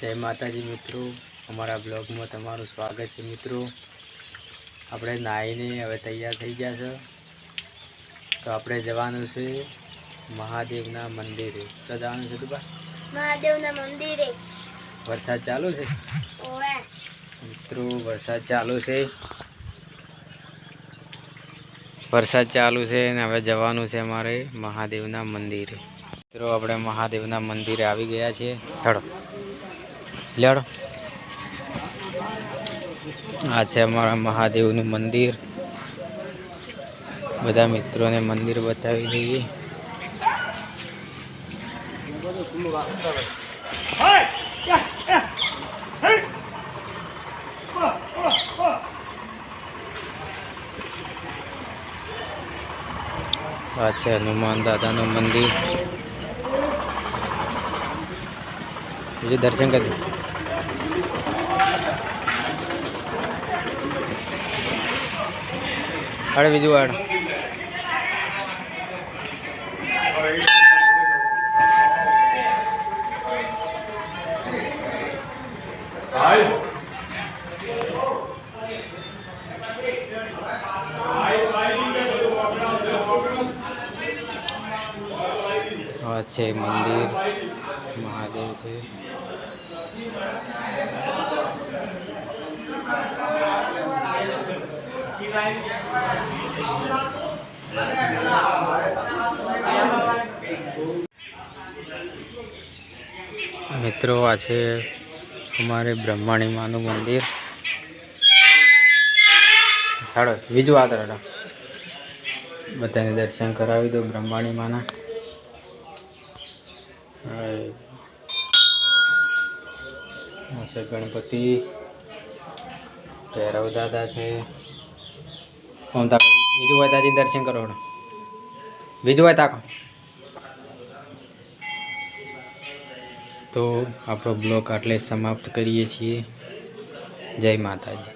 જય માતાજી મિત્રો. અમારા બ્લોગમાં તમારું સ્વાગત છે મિત્રો. આપણે નાહીને હવે તૈયાર થઈ ગયા છે. તો આપણે જવાનું છે મહાદેવના મંદિરે. તો જવાનું છે દુબા મહાદેવના મંદિરે. વરસાદ ચાલુ છે? મિત્રો વરસાદ ચાલુ છે. વરસાદ ચાલુ છે અને હવે જવાનું છે અમારે મહાદેવના મંદિરે. મિત્રો આપણે મહાદેવના મંદિરે આવી ગયા છીએ. ચડો લેડો આ છે અમારા મહાદેવનું મંદિર. બધા મિત્રોને મંદિર બતાવી દઈએ. આ છે હનુમાન દાદાનું મંદિર. બીજું દર્શન કરી. હાડે બીજું વાડ છે મંદિર. મહાદેવ છે. મિત્રો, આ છે અમારે બ્રહ્માણી માનું મંદિર. હાડો બીજું આગળ હાડો બધાને દર્શન કરાવી દો બ્રહ્માણી માના. ગણપતિ. ભૈરવ દાદા છે. ઓમ તાકો. બીજું હોય તાજી દર્શન કરો હળો. બીજું હોય તાકો તો આપણો બ્લોગ આટલે સમાપ્ત કરીએ છીએ. જય માતાજી.